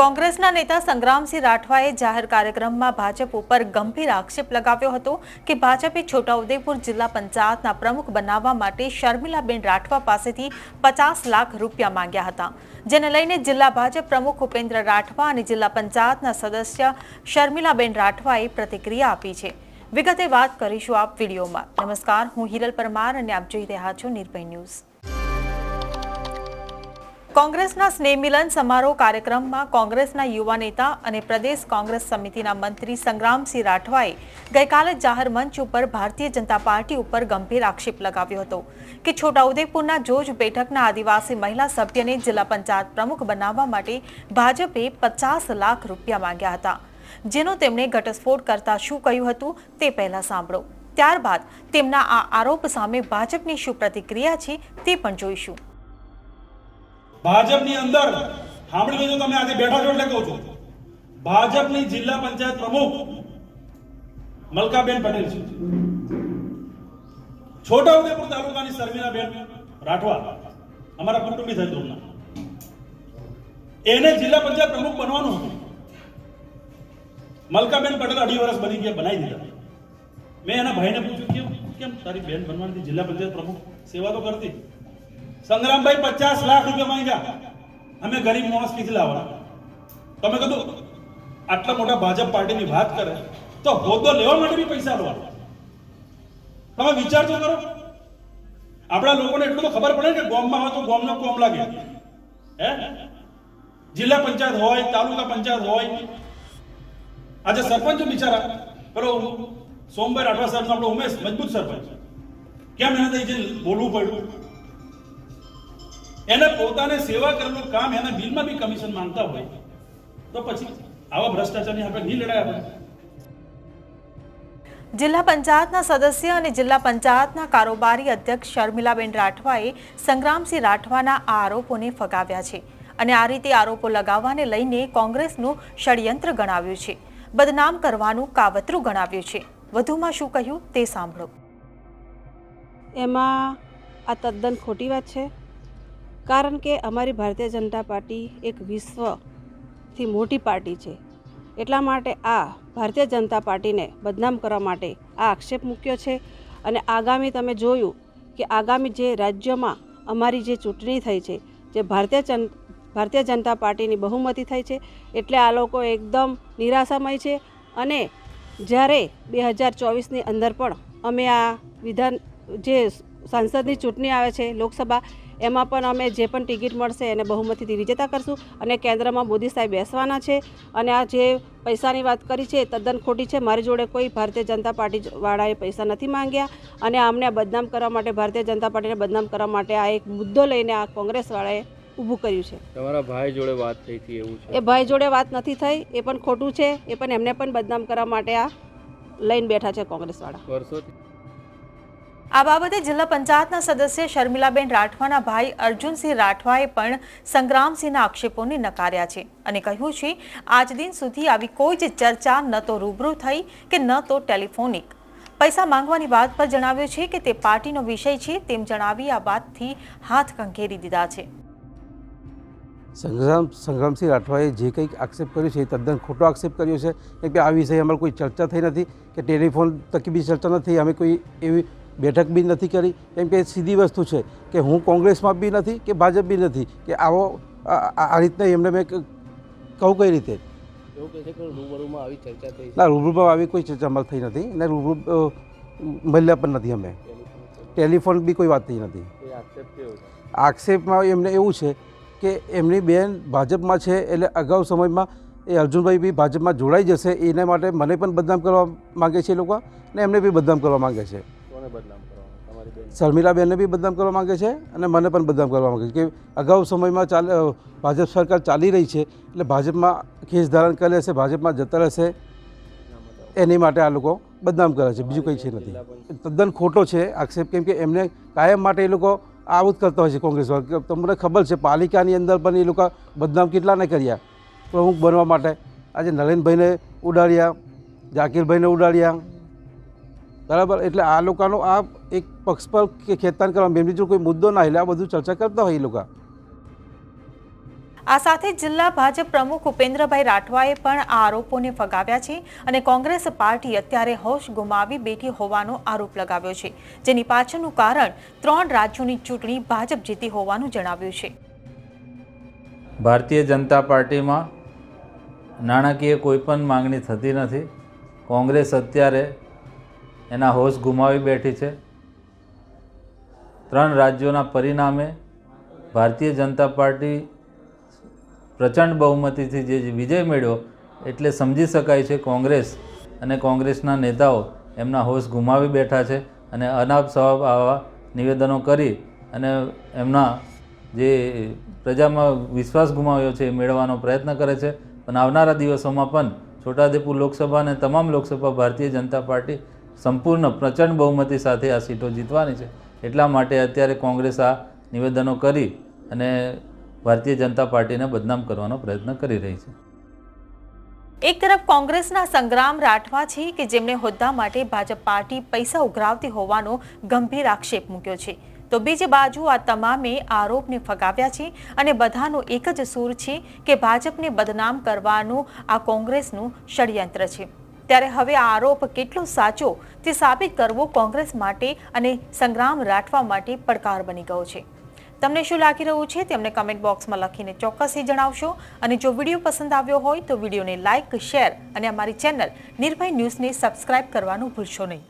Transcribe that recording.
કોંગ્રેસના નેતા સંગ્રામસિંહ રાઠવાએ જાહેર કાર્યક્રમમાં ભાજપ ઉપર ગંભીર આક્ષેપ લગાવ્યો હતો કે ભાજપે છોટાઉદેપુર જિલ્લા પંચાયતના પ્રમુખ બનાવવા માટે શર્મિલાબેન રાઠવા પાસેથી પચાસ લાખ રૂપિયા માંગ્યા હતા. જેને લઈને જિલ્લા ભાજપ પ્રમુખ ઉપેન્દ્ર રાઠવા અને જિલ્લા પંચાયતના સદસ્ય શર્મિલાબેન રાઠવાએ પ્રતિક્રિયા આપી છે. વિગતે વાત કરીશું આપ વિડીયોમાં. નમસ્કાર, હું હિરલ પરમાર અને આપ જોઈ રહ્યા છો નિર્ભય ન્યૂઝ. કોંગ્રેસના સ્નેહ મિલન સમારોહ કાર્યક્રમમાં કોંગ્રેસના યુવા નેતા અને પ્રદેશ કોંગ્રેસ સમિતિના મંત્રી સંગ્રામસિંહ રાઠવાએ ગઈકાલે જાહેર મંચ ઉપર ભારતીય જનતા પાર્ટી ઉપર ગંભીર આક્ષેપ લગાવ્યો હતો કે છોટાઉદેપુરના જોજ બેઠકના આદિવાસી મહિલા સભ્યને જિલ્લા પંચાયત પ્રમુખ બનાવવા માટે ભાજપે પચાસ લાખ રૂપિયા માંગ્યા હતા. જેનો તેમણે ઘટસ્ફોટ કરતા શું કહ્યું હતું તે પહેલા સાંભળો. ત્યારબાદ તેમના આ આરોપ સામે ભાજપની શું પ્રતિક્રિયા છે તે પણ જોઈશું. ભાજપની અંદર, સાંભળી લેજો તમે, આજે બેઠા છો એટલે કહું છું. ભાજપની જિલ્લા પંચાયત પ્રમુખ મલકાબેન પટેલ છે. છોટાઉદેપુર તાલુકાની શર્મિલાબેન રાઠવા, અમારા કુટુંબી સંજોગના એને જિલ્લા પંચાયત પ્રમુખ બનવાનું હતું. મલકાબેન પટેલ અઢી વર્ષ બની ગયા, બનાવી દીધા. મેં એના ભાઈને પૂછ્યું, કેમ કેમ તારી બેન બનવાની જિલ્લા પંચાયત પ્રમુખ સેવા તો કરતી? સંગ્રામભાઈ પચાસ લાખ રૂપિયા માંગ્યા અમે ગરીબ માણસ કીધી લાવવાના? તમે કીધું, આટલા મોટા ભાજપ પાર્ટીની વાત કરે, તો હોદ્દો લેવા માટે બી પૈસા લેવાના તમે વિચાર તો કરો. આપણા લોકોને એટલું તો ખબર પડે કે ગોમમાં હોય તો ગોમનો કોમ લાગે. હે? જિલ્લા પંચાયત હોય, તાલુકા પંચાયત હોય. આજે સરપંચ બિચારા, પેલો સોમભાઈ રાઠવા સાહેબ આપણો ઉમેશ, મજબૂત સરપંચ. કેમ એને થઈ બોલવું પડ્યું? એને પોતાને સેવા કરેલું કામ એના બિલમાં બી કમિશન માંગતા હોય તો પછી આવા ભ્રષ્ટાચારની આપણે નહીં લડાય આપણે. જિલ્લા પંચાયતના સદસ્ય અને જિલ્લા પંચાયતના કારોબારી અધ્યક્ષ શર્મિલાબેન રાઠવાએ સંગ્રામસિંહ રાઠવાના આ આરોપોને ફગાવ્યા છે અને આ રીતે આરોપો લગાવવાને લઈને કોંગ્રેસનું ષડયંત્ર ગણાવ્યું છે. બદનામ કરવાનું કાવતરું ગણાવ્યું છે. વધુમાં શું કહ્યું તે સાંભળો. એમાં આ તદ્દન ખોટી વાત છે. કારણ કે અમારી ભારતીય જનતા પાર્ટી એક વિશ્વથી મોટી પાર્ટી છે. એટલા માટે આ ભારતીય જનતા પાર્ટીને બદનામ કરવા માટે આ આક્ષેપ મૂક્યો છે અને આગામી તમે જોયું કે આગામી જે રાજ્યમાં અમારી જે ચૂંટણી થઈ છે, જે ભારતીય જન, ભારતીય જનતા પાર્ટીની બહુમતી થઈ છે, એટલે આ લોકો એકદમ નિરાશામય છે અને જ્યારે બે હજાર ચોવીસની અંદર પણ અમે આ વિધાન, જે સાંસદની ચૂંટણી આવે છે લોકસભા એમાં પણ અમે જે પણ ટિકિટ મળશે એને બહુમતીથી વિજેતા કરશું અને કેન્દ્રમાં મોદી સાહેબ બેસવાના છે. અને આ જે પૈસાની વાત કરી છે તદ્દન ખોટી છે. મારી જોડે કોઈ ભારતીય જનતા પાર્ટીવાળાએ પૈસા નથી માંગ્યા અને આમને બદનામ કરવા માટે ભારતીય જનતા પાર્ટીને બદનામ કરવા માટે આ એક મુદ્દો લઈને આ કોંગ્રેસવાળાએ ઊભું કર્યું છે. તમારા ભાઈ જોડે વાત થઈ હતી એવું છે? એ ભાઈ જોડે વાત નથી થઈ. એ પણ ખોટું છે. એ પણ એમને પણ બદનામ કરવા માટે આ લઈને બેઠા છે કોંગ્રેસવાળા. વર્ષોથી આ બાબતે જિલ્લા પંચાયતના સદસ્ય શર્મિલાબેન રાઠવાના ભાઈ અર્જુનસિંહ રાઠવાએ પણ સંગ્રામસિંહના આક્ષેપોને નકાર્યા છે અને કહ્યું છે, આજ દિન સુધી આવી કોઈ જ ચર્ચા ન તો રૂબરૂ થઈ કે ન તો ટેલિફોનિક. પૈસા માંગવાની વાત પર જણાવ્યું છે કે તે પાર્ટીનો વિષય છે, તેમ જણાવી આ વાતથી હાથ કંઘેરી દીધા છે. સંગ્રામ, સંગ્રામસિંહ રાઠવાએ જે કંઈક આક્ષેપ કર્યો છે એ તદ્દન ખોટો આક્ષેપ કર્યો છે કે આ વિષય અમારે કોઈ ચર્ચા થઈ નથી, કે ટેલિફોન તકી બી ચર્ચા નથી, અમે કોઈ એવી બેઠક બી નથી કરી. કેમ કે સીધી વસ્તુ છે કે હું કોંગ્રેસમાં બી નથી કે ભાજપ બી નથી કે આવો આ રીતના એમને મેં કહું કઈ રીતે? ના રૂબરૂમાં આવી કોઈ ચર્ચા અમારે થઈ નથી અને રૂબરૂ મળ્યા પણ નથી અમે. ટેલિફોન બી કોઈ વાત થઈ નથી. આક્ષેપમાં એમને એવું છે કે એમની બેન ભાજપમાં છે એટલે અગાઉ સમયમાં એ અર્જુનભાઈ બી ભાજપમાં જોડાઈ જશે. એના માટે મને પણ બદનામ કરવા માગે છે એ લોકો અને એમને બી બદનામ કરવા માગે છે. બદનામ કરવાનું, તમારી બી બદનામ કરવા માંગે છે અને મને પણ બદનામ કરવા માંગે છે કે અગાઉ સમયમાં ચાલે ભાજપ સરકાર ચાલી રહી છે એટલે ભાજપમાં ખેસ ધારણ કરી લેશે, ભાજપમાં જતા રહેશે. એની માટે આ લોકો બદનામ કરે છે, બીજું કંઈ છે નથી. તદ્દન ખોટો છે આક્ષેપ કેમ કે એમને કાયમ માટે એ લોકો આવું જ કરતા હોય છે કોંગ્રેસ તમને ખબર છે પાલિકાની અંદર પણ એ લોકો બદનામ કેટલાને કર્યા. પ્રમુખ બનવા માટે આજે નરેનભાઈને ઉડાડ્યા, જાકીરભાઈને ઉડાડ્યા બરાબર? એટલે આ લોકોનો આ એક પક્ષ પર કે ખેતાન કરવા એમની જો કોઈ મુદ્દો ના એટલે આ બધું ચર્ચા કરતા હોય એ લોકો. આ સાથે જિલ્લા ભાજપ પ્રમુખ ઉપેન્દ્રભાઈ રાઠવાએ પણ આ આરોપોને ફગાવ્યા છે અને કોંગ્રેસ પાર્ટી અત્યારે હોશ ગુમાવી બેઠી હોવાનો આરોપ લગાવ્યો છે જેની પાછળનું કારણ ત્રણ રાજ્યોની ચૂંટણી ભાજપ જીતી હોવાનું જણાવ્યું છે. ભારતીય જનતા પાર્ટીમાં નાણાકીય કોઈ પણ માંગણી થતી નથી. કોંગ્રેસ અત્યારે એના હોશ ગુમાવી બેઠી છે. ત્રણ રાજ્યોના પરિણામે ભારતીય જનતા પાર્ટી પ્રચંડ બહુમતીથી જે વિજય મેળવ્યો એટલે સમજી શકાય છે કોંગ્રેસ અને કોંગ્રેસના નેતાઓ એમના હોશ ગુમાવી બેઠા છે અને અનાપ સવાબ આવા નિવેદનો કરી અને એમના જે પ્રજામાં વિશ્વાસ ગુમાવ્યો છે એ મેળવવાનો પ્રયત્ન કરે છે. પણ આવનારા દિવસોમાં પણ છોટાઉદેપુર લોકસભા અને તમામ લોકસભા ભારતીય જનતા પાર્ટી સંપૂર્ણ પ્રચંડ બહુમતી સાથે આ સીટો જીતવાની છે. એટલા માટે અત્યારે કોંગ્રેસ આ નિવેદનો કરી અને ભારતીય જનતા પાર્ટીને બદનામ કરવાનો પ્રયત્ન કરી રહી છે. એક તરફ કોંગ્રેસના સંગ્રામ રાઠવા છે કે જેમણે હોદ્દા માટે ભાજપ પાર્ટી પૈસા ઉઘરાવતી હોવાનો ગંભીર આક્ષેપ મૂક્યો છે. તો બીજી બાજુ આ તમામે આરોપને ફગાવ્યા છે અને બધાનો એક જ સૂર છે કે ભાજપને બદનામ કરવાનું આ કોંગ્રેસનું ષડયંત્ર છે. ત્યારે હવે આ આરોપ કેટલો સાચો તે સાબિત કરવો કોંગ્રેસ માટે અને સંગ્રામ રાઠવા માટે પડકાર બની ગયો છે. તમને શું લાગી રહ્યું છે તેમને કમેન્ટ બોક્સમાં લખીને ચોક્કસથી જણાવશો. અને જો વીડિયો પસંદ આવ્યો હોય તો વિડીયોને લાઇક શેર અને અમારી ચેનલ નિર્ભય ન્યૂઝને સબસ્ક્રાઇબ કરવાનું ભૂલશો નહીં.